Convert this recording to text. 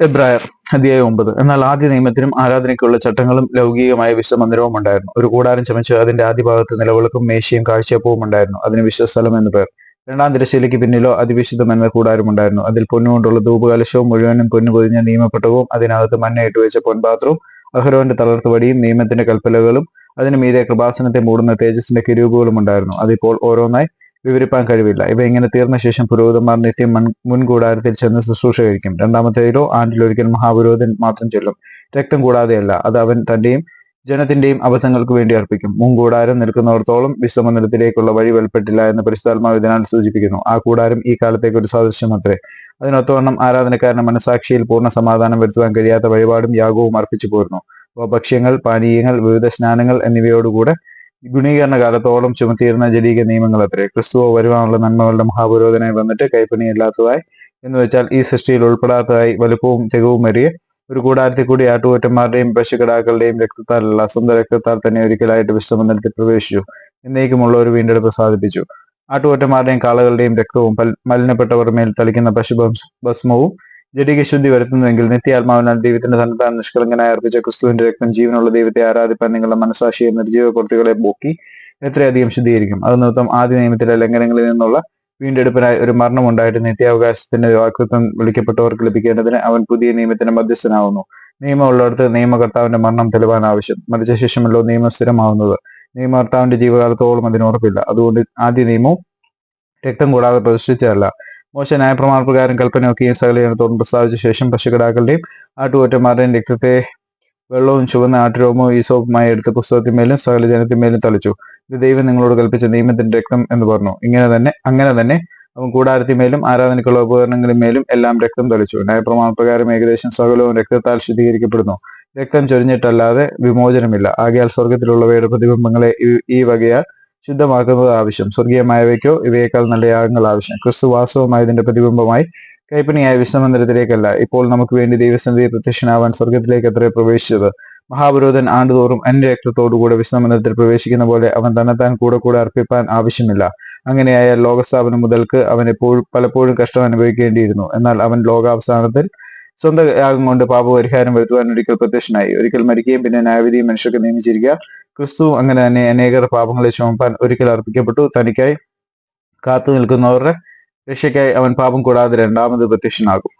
എബ്രായർ അധ്യായം ഒമ്പത്. എന്നാൽ ആദ്യ നിയമത്തിനും ആരാധനയ്ക്കുള്ള ചട്ടങ്ങളും ലൗകികമായ വിശ്വമന്ദിരവും ഉണ്ടായിരുന്നു. ഒരു കൂടാരം ചമച്ചു അതിന്റെ ആദ്യ ഭാഗത്ത് നിലവിളക്കും മേശയും കാഴ്ചയപ്പവും ഉണ്ടായിരുന്നു. അതിന് വിശ്വസ്ഥലം എന്ന് പേർ. രണ്ടാം തിരശ്ശീലയ്ക്ക് പിന്നിലോ അതിവിശുദ്ധം കൂടാരം ഉണ്ടായിരുന്നു. അതിൽ പൊന്നുകൊണ്ടുള്ള ധൂപകലശവും മുഴുവനും പൊന്നു പൊതിഞ്ഞ നിയമപ്പെട്ടവും അതിനകത്ത് മണ്ണയിട്ട് വെച്ച പൊൻപാത്രവും അഹരോന്റെ തളർത്തുവടിയും നിയമത്തിന്റെ കൽപ്പലകളും അതിന് മീതെ കൃപാസനത്തെ മൂടുന്ന തേജസ്സിന്റെ കിരൂപുകളും ഉണ്ടായിരുന്നു. അതിപ്പോൾ ഓരോന്നായി വിവരിപ്പാൻ കഴിവില്ല. ഇവ ഇങ്ങനെ തീർന്ന ശേഷം പുരോഹിതന്മാർ നിത്യം മൺ മുൻകൂടാരത്തിൽ ചെന്ന് ശുശ്രൂഷ കഴിക്കും. രണ്ടാമത്തേതിലോ ആണ്ടിലൊരിക്കൽ മഹാപുരോഹിതൻ മാത്രം ചെല്ലും. രക്തം കൂടാതെയല്ല അത് അവൻ തന്റെയും ജനത്തിന്റെയും അബദ്ധങ്ങൾക്ക് വേണ്ടി അർപ്പിക്കും. മുൻകൂടാരം നിൽക്കുന്നിടത്തോളം വിശ്വമന്ദിരത്തിലേക്കുള്ള വഴി വെളിപ്പെട്ടില്ല എന്ന് പരിശുദ്ധാത്മാവ് ഇതിനാൽ സൂചിപ്പിക്കുന്നു. ആ കൂടാരം ഈ കാലത്തേക്ക് ഒരു സാദൃശ്യം അത്രേ. അതിനൊത്തവണ്ണം ആരാധനക്കാരന് മനസാക്ഷിയിൽ പൂർണ സമാധാനം വരുത്തുവാൻ കഴിയാത്ത വഴിപാടും യാഗവും അർപ്പിച്ചു പോരുന്നു. ഭക്ഷ്യങ്ങൾ പാനീയങ്ങൾ വിവിധ സ്നാനങ്ങൾ എന്നിവയോടുകൂടെ ഗുണീകരണ കാലത്തോളം ചുമത്തിയിരുന്ന ജലീക നിയമങ്ങൾ അത്രേ ക്രിസ്തുവോ വരുവാനുള്ള നന്മകളുടെ മഹാപുരോധനായി വന്നിട്ട് കൈപ്പണിയില്ലാത്തതായി എന്ന് വെച്ചാൽ ഈ സൃഷ്ടിയിൽ ഉൾപ്പെടാത്തതായി വലുപ്പവും തികവും വരിക ഒരു കൂടാരത്തിൽ കൂടി ആട്ടുകൊറ്റന്മാരുടെയും പശുക്കിടാക്കളുടെയും രക്തത്താലുള്ള സ്വന്തം രക്തത്താൽ തന്നെ ഒരിക്കലായിട്ട് വിശ്വമന്ദിരത്തിൽ പ്രവേശിച്ചു. എന്നേക്കുമുള്ള ഒരു വീണ്ടെടുപ്പ് സാധിപ്പിച്ചു. ആട്ടുകൊറ്റന്മാരുടെയും കാളകളുടെയും രക്തവും മലിനപ്പെട്ടവർ മേൽ തളിക്കുന്ന പശു ഭസ്മവും ജഡിക ശുദ്ധി വരുത്തുന്നുവെങ്കിൽ നിത്യാത്മാവിനാൽ ദൈവത്തിന്റെ സന്നദ്ധാനം നിഷ്കളങ്കനായി അർപ്പിച്ച ക്രിസ്തുവിന്റെ രക്തം ജീവനുള്ള ദൈവത്തെ ആരാധിപ്പാൻ നിങ്ങളുടെ മനസാക്ഷിയെ നിർജീവ പ്രവൃത്തികളെ പോക്കി എത്രയധികം ശുദ്ധീകരിക്കും? അത് നിമിത്തം ആദ്യ നിയമത്തിലെ ലംഘനങ്ങളിൽ നിന്നുള്ള വീണ്ടെടുപ്പിനായി ഒരു മരണം ഉണ്ടായിട്ട് നിത്യാവകാശത്തിന്റെ വാക്തത്വം വിളിക്കപ്പെട്ടവർക്ക് ലഭിക്കേണ്ടതിന് അവൻ പുതിയ നിയമത്തിന്റെ മധ്യസ്ഥനാവുന്നു. നിയമമുള്ളിടത്ത് നിയമകർത്താവിന്റെ മരണം തെളിവാൻ ആവശ്യം. മരിച്ച ശേഷമല്ലോ നിയമം സ്ഥിരമാവുന്നത്. നിയമകർത്താവിന്റെ ജീവകാലത്തോളം അതിന് ഉറപ്പില്ല. അതുകൊണ്ട് ആദ്യ നിയമവും രക്തം കൂടാതെ പ്രതിഷ്ഠിച്ചതല്ല. മോശ ന്യായപ്രമാണപ്രകാരം കൽപ്പനയൊക്കെയും സകല ജനത്തോടും പ്രസ്താവിച്ച ശേഷം പശുക്കിടാക്കളുടെയും ആട്ടുകൊറ്റന്മാരുടെയും രക്തത്തെ വെള്ളവും ചുവന്ന ആട്ടുരോമവും ഈസോപ്പുമായി എടുത്ത് പുസ്തകത്തിന്മേലും സകല ജനത്തിന്മേലും തളിച്ചു. ഇത് ദൈവം നിങ്ങളോട് കൽപ്പിച്ച നിയമത്തിന്റെ രക്തം എന്ന് പറഞ്ഞു. ഇങ്ങനെ തന്നെ അങ്ങനെ തന്നെ അവൻ കൂടാരത്തിന്മേലും ആരാധനയ്ക്കുള്ള ഉപകരണങ്ങളിന്മേലും എല്ലാം രക്തം തളിച്ചു. ന്യായപ്രമാണപ്രകാരം ഏകദേശം സകലവും രക്തത്താൽ ശുദ്ധീകരിക്കപ്പെടുന്നു. രക്തം ചൊരിഞ്ഞിട്ടല്ലാതെ വിമോചനമില്ല. ആകയാൽ സ്വർഗത്തിലുള്ളവയുടെ പ്രതിബിംബങ്ങളെ ഈ വകയാൽ ശുദ്ധമാക്കുന്നത് ആവശ്യം. സ്വർഗീയമായവയ്ക്കോ ഇവയേക്കാൾ നല്ല യാഗങ്ങൾ ആവശ്യം. ക്രിസ്തു വാസ്തവമായതിന്റെ പ്രതിബിംബമായി കൈപ്പണിയായ വിശ്വമന്ദിരത്തിലേക്കല്ല ഇപ്പോൾ നമുക്ക് വേണ്ടി ദൈവസന്നിധി പ്രത്യക്ഷനാവാൻ സ്വർഗത്തിലേക്ക് എത്ര പ്രവേശിച്ചത്. മഹാപുരോധൻ ആണ്ടുതോറും അന്യ രക്തത്തോടുകൂടെ വിശ്വമന്ദിരത്തിൽ പ്രവേശിക്കുന്ന പോലെ അവൻ തന്നെത്താൻ കൂടെ കൂടെ അർപ്പിപ്പാൻ ആവശ്യമില്ല. അങ്ങനെയായാൽ ലോകസ്ഥാപനം മുതൽക്ക് അവൻ എപ്പോഴും പലപ്പോഴും കഷ്ടം അനുഭവിക്കേണ്ടിയിരുന്നു. എന്നാൽ അവൻ ലോകാവസാനത്തിൽ സ്വന്തം യാഗം കൊണ്ട് പാപപരിഹാരം വരുത്തുവാൻ ഒരിക്കൽ പ്രത്യക്ഷനായി. ഒരിക്കൽ മരിക്കുകയും പിന്നെ ന്യായവിധിയും മനുഷ്യർക്ക് നിയമിച്ചിരിക്കുക. ക്രിസ്തു അങ്ങനെ തന്നെ അനേകർ പാപങ്ങളെ ചുമപ്പാൻ ഒരിക്കൽ അർപ്പിക്കപ്പെട്ടു. തനിക്കായി കാത്തു നിൽക്കുന്നവരുടെ രക്ഷയ്ക്കായി അവൻ പാപം കൂടാതെ രണ്ടാമത് പ്രത്യക്ഷനാകും.